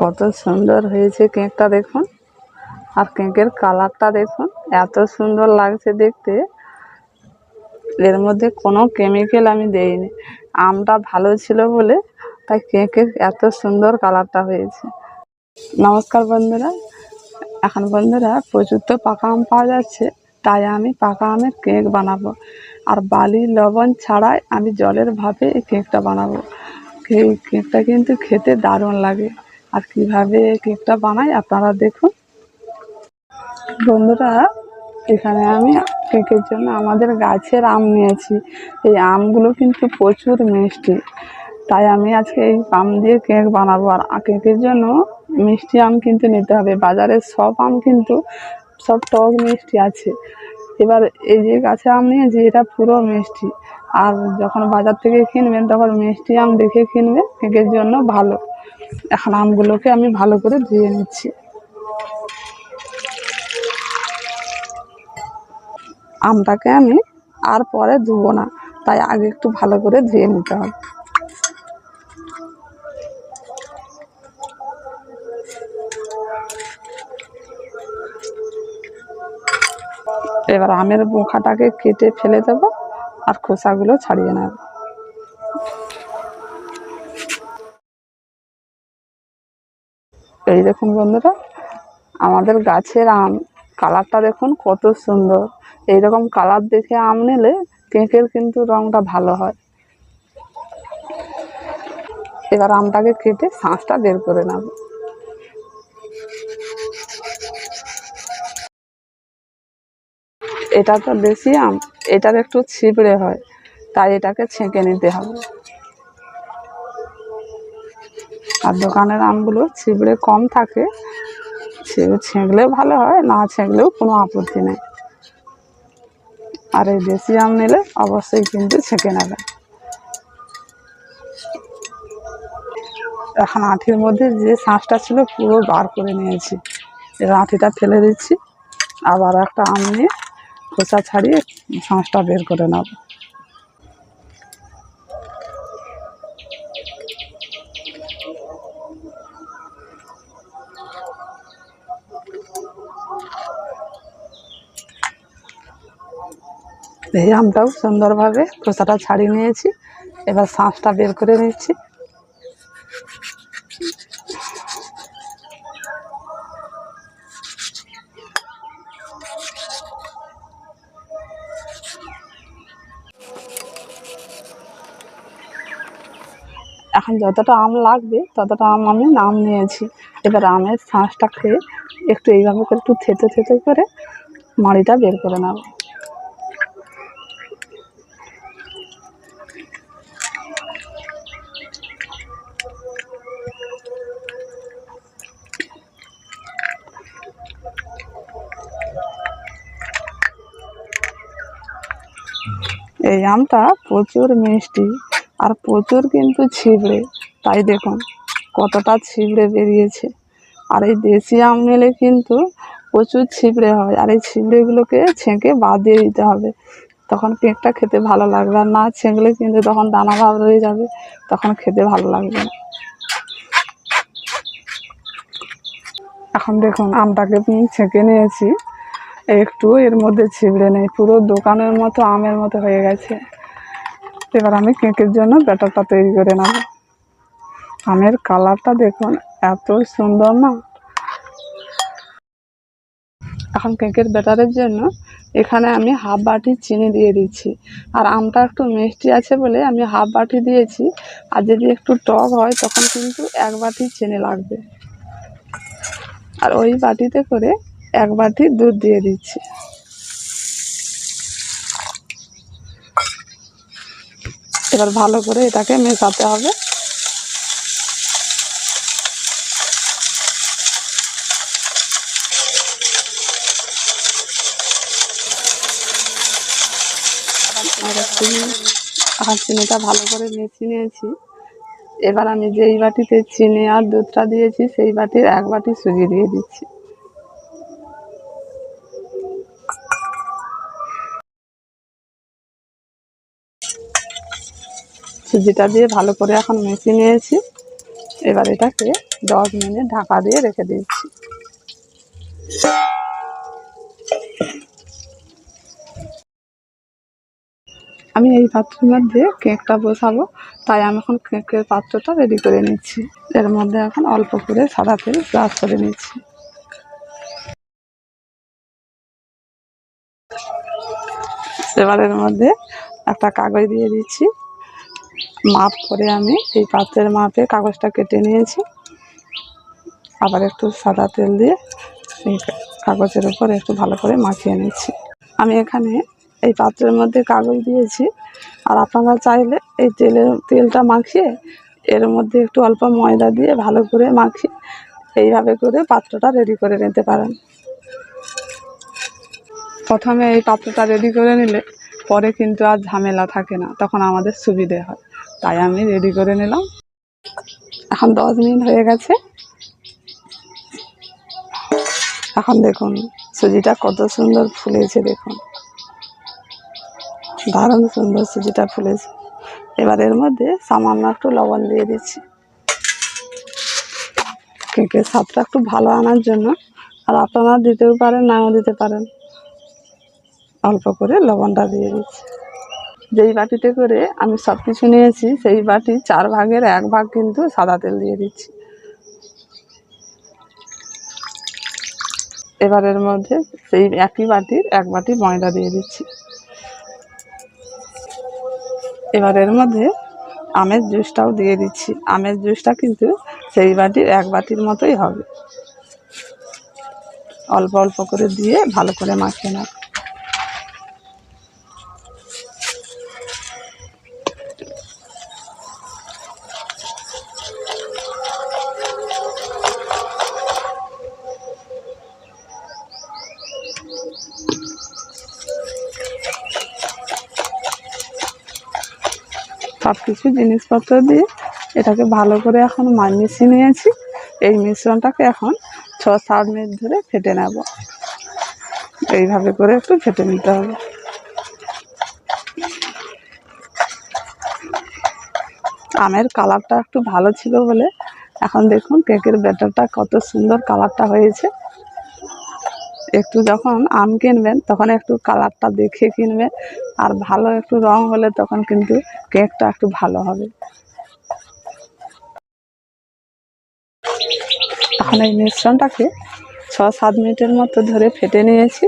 কত সুন্দর হয়েছে কেকটা দেখুন। আর কেকের কালারটা দেখুন, এত সুন্দর লাগছে দেখতে। এর মধ্যে কোনো কেমিক্যাল আমি দেইনি। আমটা ভালো ছিল বলে, তাই কেকের এত সুন্দর কালারটা হয়েছে। নমস্কার বন্ধুরা। এখন বন্ধুরা, প্রচুর তো পাকা আম পাওয়া যাচ্ছে, তাই আমি পাকা আমের কেক বানাবো। আর বালি, লবণ ছাড়াই আমি জলের ভাবে এই কেকটা বানাবো। এই কেকটা কিন্তু খেতে দারুণ লাগে। আর কীভাবে কেকটা বানাই আপনারা দেখুন। বন্ধুরা, এখানে আমি কেকের জন্য আমাদের গাছের আম নিয়েছি। এই আমগুলো কিন্তু প্রচুর মিষ্টি। তাই আমি আজকে এই আম দিয়ে কেক বানাবো। আর কেকের জন্য মিষ্টি আম কিন্তু নিতে হবে। বাজারের সব আম কিন্তু, সব টক মিষ্টি আছে। এবার এই যে গাছে আম নিয়েছি, এটা পুরো মিষ্টি। আর যখন বাজার থেকে কিনবেন, তখন মিষ্টি আম দেখে কিনবে কেকের জন্য ভালো। এখন আমগুলোকে আমি ভালো করে ধুয়ে নিচ্ছি। আমটাকে আমি আর পরে ধুবো না, তাই আগে একটু ভালো করে ধুয়ে নিতে হবে। এবার আমের বোখাটাকে কেটে ফেলে দেবো আর খোসাগুলো ছাড়িয়ে নেব। এই দেখুন বন্ধুরা, আমাদের গাছের আম কালারটা দেখুন কত সুন্দর। এইরকম কালার দেখে আম নিলে কেঁকের কিন্তু রঙটা ভালো হয়। এবার আমটাকে কেটে শাঁসটা বের করে নেব। এটা তো দেশি আম, এটার একটু ছিবড়ে হয়, তাই এটাকে ছেঁকে নিতে হবে। আর দোকানের আমগুলো ছিবড়ে কম থাকে সে ছেঁকলেও ভালো হয়, না ছেঁকলেও কোনো আপত্তি নেই। আর এই দেশি আম নিলে অবশ্যই কিন্তু ছেঁকে নেবেন এখন আঁঠির মধ্যে যে শাঁসটা ছিল পুরো বার করে নিয়েছি। এর আঁঠিটা ফেলে দিচ্ছি, আবার একটা আম নিয়ে খোসা ছাড়িয়ে শাঁসটা বের করে নেব। এই আমটাও সুন্দরভাবে খোসাটা ছাড়িয়ে নিয়েছি। এবার শাঁসটা বের করে নিচ্ছি। এখন যতটা আম লাগবে, ততটা আম আমি নাম নিয়েছি। এবার আমের শাঁসটা খেয়ে একটু এইভাবে করে একটু থেতে থেতে করে মাড়িটা বের করে নেব। এই আমটা প্রচুর মিষ্টি আর প্রচুর কিন্তু ছিবড়ে। তাই দেখুন, কতটা ছিবড়ে বেরিয়েছে। আর এই দেশি আম নিলে কিন্তু প্রচুর ছিবড়ে হয় আর এই ছিবড়েগুলোকে ছেঁকে বাদ দিয়ে দিতে হবে। তখন পেঁকটা খেতে ভালো লাগবে আর না ছেঁকলে কিন্তু তখন দানা ভাব রয়ে যাবে, তখন খেতে ভালো লাগবে না। এখন দেখুন, আমটাকে আমি ছেঁকে নিয়েছি। একটু এর মধ্যে ছিবড়ে নেই, পুরো দোকানের মতো আমের মতো হয়ে গেছে। এবার আমি কেকের জন্য ব্যাটারটা তৈরি করে নেব। আমের কালারটা দেখুন, এত সুন্দর না। এখন কেকের ব্যাটারের জন্য এখানে আমি হাফ বাটি চিনি দিয়ে দিচ্ছি। আর আমটা একটু মিষ্টি আছে বলে আমি হাফ বাটি দিয়েছি। আর যদি একটু টক হয়, তখন কিন্তু এক বাটি চিনি লাগবে। আর ওই বাটিতে করে এক বাটি দুধ দিয়ে দিচ্ছি। এবার ভালো করে এটাকে মেশাতে হবে। এখন চিনিটা ভালো করে মিশিয়ে নিয়েছি। এবার আমি যেই বাটিতে চিনি আর দুধটা দিয়েছি, সেই বাটির এক বাটি সুজি দিয়ে দিচ্ছি। সুজিটা দিয়ে ভালো করে এখন মিশিয়ে নিয়েছি। এবার এটাকে দশ মিনিট ঢাকা দিয়ে রেখে দিয়েছি। আমি এই পাত্রের মধ্যে কেকটা বসাবো, তাই আমি এখন কেকের পাত্রটা রেডি করে নিচ্ছি। এর মধ্যে এখন অল্প করে সাদা তেল ব্রাশ করে নিচ্ছি। এবার এর মধ্যে একটা কাগজ দিয়ে দিচ্ছি। মাপ করে আমি এই পাত্রের মাপে কাগজটা কেটে নিয়েছি। আবার একটু সাদা তেল দিয়ে এই কাগজের উপর একটু ভালো করে মাখিয়ে নিচ্ছি। আমি এখানে এই পাত্রের মধ্যে কাগজ দিয়েছি। আর আপনারা চাইলে এই তেলের তেলটা মাখিয়ে এর মধ্যে একটু অল্প ময়দা দিয়ে ভালো করে মাখিয়ে এইভাবে করে পাত্রটা রেডি করে নিতে পারেন। প্রথমে এই পাত্রটা রেডি করে নিলে পরে কিন্তু আর ঝামেলা থাকে না, তখন আমাদের সুবিধে হয়। তাই আমি রেডি করে নিলাম। এখন দশ মিনিট হয়ে গেছে। এখন দেখুন, সুজিটা কত সুন্দর ফুলেছে, দেখুন। দারুণ সুন্দর সুজিটা ফুলেছে। এবার এর মধ্যে সামান্য একটু লবণ দিয়ে দিচ্ছি। কেকের স্বাদটা একটু ভালো আনার জন্য। আর আপনারা দিতেও পারেন, নাও দিতে পারেন। অল্প করে লবণটা দিয়ে দিচ্ছি। যেই বাটিতে করে আমি সব কিছু নিয়েছি, সেই বাটি চার ভাগের এক ভাগ কিন্তু সাদা তেল দিয়ে দিচ্ছি। এবারের মধ্যে সেই একই বাটির এক বাটি ময়দা দিয়ে দিচ্ছি। এবারের মধ্যে আমের জুসটাও দিয়ে দিচ্ছি। আমের জুসটা কিন্তু সেই বাটির এক বাটির মতোই হবে। অল্প অল্প করে দিয়ে ভালো করে মাখিয়ে নেব। সব কিছু জিনিসপত্র দিয়ে এটাকে ভালো করে এখন মিশিয়ে নিয়েছি। এই মিশ্রণটাকে এখন ছ, সাত মিনিট ধরে ফেটে নেব। এইভাবে করে একটু ফেটে নিতে হবে। আমের কালারটা একটু ভালো ছিল বলে এখন দেখুন কেকের ব্যাটারটা কত সুন্দর কালারটা হয়েছে। একটু যখন আম কিনবেন, তখন একটু কালারটা দেখে কিনবেন। আর ভালো একটু রং হলে তখন কিন্তু কেকটা একটু ভালো হবে। এখন এই মিশ্রণটাকে ছ সাত মিনিটের মতো ধরে ফেটে নিয়েছি।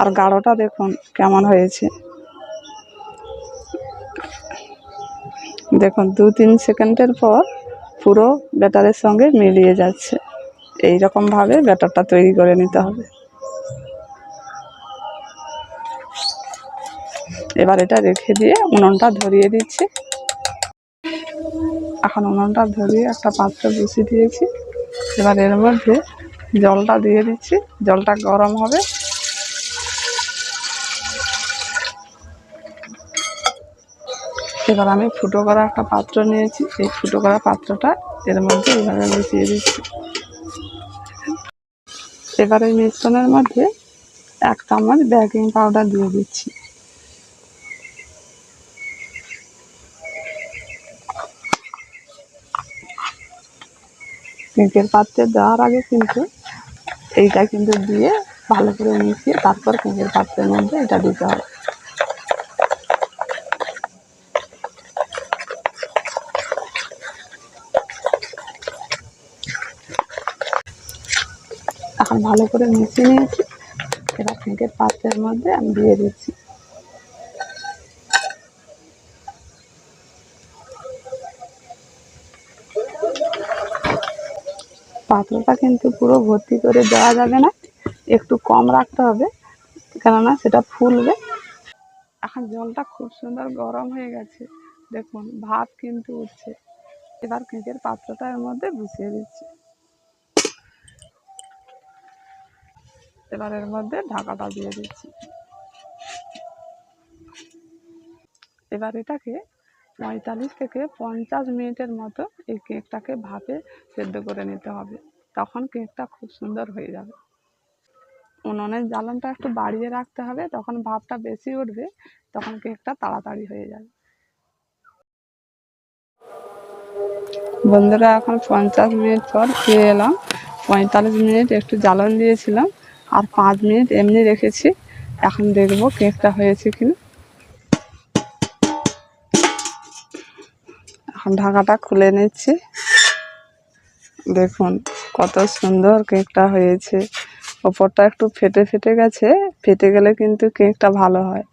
আর গাঢ়টা দেখুন কেমন হয়েছে। দেখুন দু তিন সেকেন্ডের পর পুরো ব্যাটারের সঙ্গে মিলিয়ে যাচ্ছে। এই রকমভাবে ব্যাটারটা তৈরি করে নিতে হবে। এবার এটা রেখে দিয়ে উনুনটা ধরিয়ে দিচ্ছি। এখন উনুনটা ধরিয়ে একটা পাত্র বসিয়ে দিয়েছি। এবার এর মধ্যে জলটা দিয়ে দিচ্ছি। জলটা গরম হবে। এবার আমি ফুটো করা একটা পাত্র নিয়েছি। এই ফুটো করা পাত্রটা এর মধ্যে এইভাবে বসিয়ে দিচ্ছি। এবার মিশ্রণের মধ্যে এক চামচ বেকিং পাউডার দিয়ে দিচ্ছি। কেকের পাত্রে দেওয়ার আগে কিন্তু এইটা কিন্তু দিয়ে ভালো করে মিশিয়ে তারপর কেকের পাত্রের মধ্যে এটা দিতে হবে এখন ভালো করে মিশিয়ে নিয়েছি। এবার কেকের পাত্রের মধ্যে আমি দিয়ে দিচ্ছি। পাত্রটা কিন্তু পুরো ভর্তি করে দেওয়া যাবে না, একটু কম রাখতে হবে, কেননা সেটা ফুলবে। এখন জলটা খুব সুন্দর গরম হয়ে গেছে। দেখুন, ভাত কিন্তু উঠছে। এবার কেকের পাত্রটা এর মধ্যে বসিয়ে দিচ্ছি। এবার এর মধ্যে ঢাকাটা দিয়ে দিচ্ছি। এবার এটাকে পঁয়তাল্লিশ থেকে পঞ্চাশ মিনিটের মতো এই কেকটাকে ভাপে সেদ্ধ করে নিতে হবে। তখন কেকটা খুব সুন্দর হয়ে যাবে। উনুনের জ্বালনটা একটু বাড়িয়ে রাখতে হবে। তখন ভাপটা বেশি উঠবে, তখন কেকটা তাড়াতাড়ি হয়ে যাবে। বন্ধুরা, এখন পঞ্চাশ মিনিট পর ফিরে এলাম। পঁয়তাল্লিশ মিনিট একটু জ্বালন দিয়েছিলাম। আর পাঁচ মিনিট এমনি রেখেছি। এখন দেখব কেকটা হয়েছে কিনা। এখন ঢাকাটা খুলে নিচ্ছি। দেখুন কত সুন্দর কেকটা হয়েছে। ওপরটা একটু ফেটে ফেটে গেছে। ফেটে গেলে কিন্তু কেকটা ভালো হয়।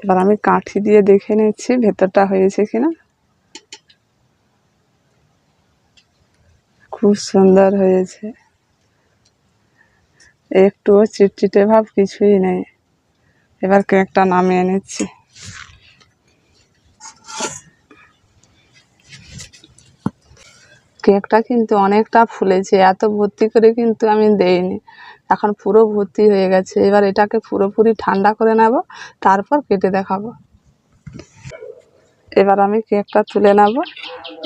এবার আমি কাঠি দিয়ে দেখে নিচ্ছি ভেতরটা হয়েছে কিনা। খুব সুন্দর হয়েছে। একটুও চিটচিটে ভাব কিছুই নেই। এবার কেকটা নামিয়ে নিচ্ছি। কেকটা কিন্তু অনেকটা ফুলেছে, এত ভর্তি করে কিন্তু আমি দেইনি। এখন পুরো ভর্তি হয়ে গেছে, এবার এটাকে পুরোপুরি ঠান্ডা করে নেব, তারপর কেটে দেখাবো। এবার আমি কেকটা তুলে নেব,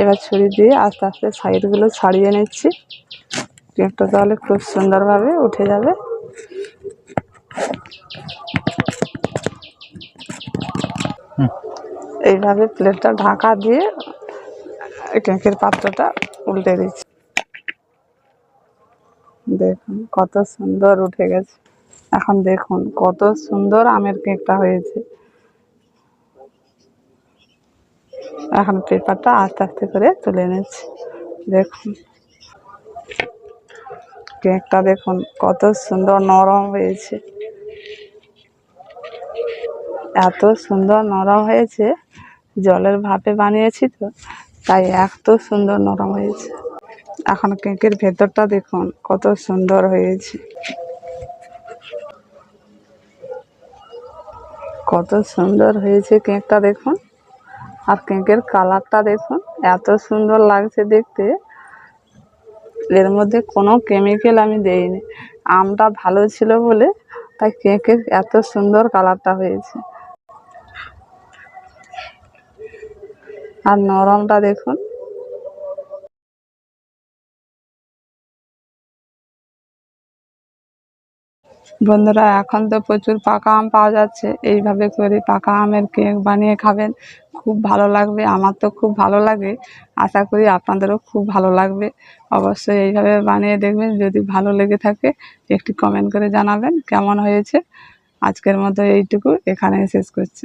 এবার ছুরি দিয়ে আস্তে আস্তে সাইডগুলো ছাড়িয়ে নিচ্ছি। কেকটা তাহলে খুব সুন্দরভাবে উঠে যাবে। এইভাবে প্লেটটা ঢাকা দিয়ে কেকের পাত্রটা উল্টে দিচ্ছি। দেখুন, কত সুন্দর উঠে গেছে। এখন দেখুন, কত সুন্দর আমের কেকটা হয়েছে। এখন পেপারটা আস্তে আস্তে করে তুলে নিচ্ছি। দেখুন। কেকটা দেখুন, কত সুন্দর নরম হয়েছে। এত সুন্দর নরম হয়েছে, জলের ভাপে বানিয়েছি তো, তাই এত সুন্দর নরম হয়েছে। এখন কেকের ভেতরটা দেখুন, কত সুন্দর হয়েছে। কত সুন্দর হয়েছে কেকটা দেখুন। আর কেকের কালারটা দেখুন, এত সুন্দর লাগছে দেখতে। এর মধ্যে কোনো কেমিক্যাল আমি দেইনি। আমটা ভালো ছিল বলে তাই কেকের এত সুন্দর কালারটা হয়েছে। আর নরমটা দেখুন। বন্ধুরা, এখন তো প্রচুর পাকা আম পাওয়া যাচ্ছে। এইভাবে করে পাকা আমের কেক বানিয়ে খাবেন। খুব ভালো লাগবে, আমার তো খুব ভালো লাগে। আশা করি আপনাদেরও খুব ভালো লাগবে। অবশ্যই এইভাবে বানিয়ে দেখবেন, যদি ভালো লেগে থাকে, একটি কমেন্ট করে জানাবেন কেমন হয়েছে। আজকের মতো এইটুকু এখানে শেষ করছি।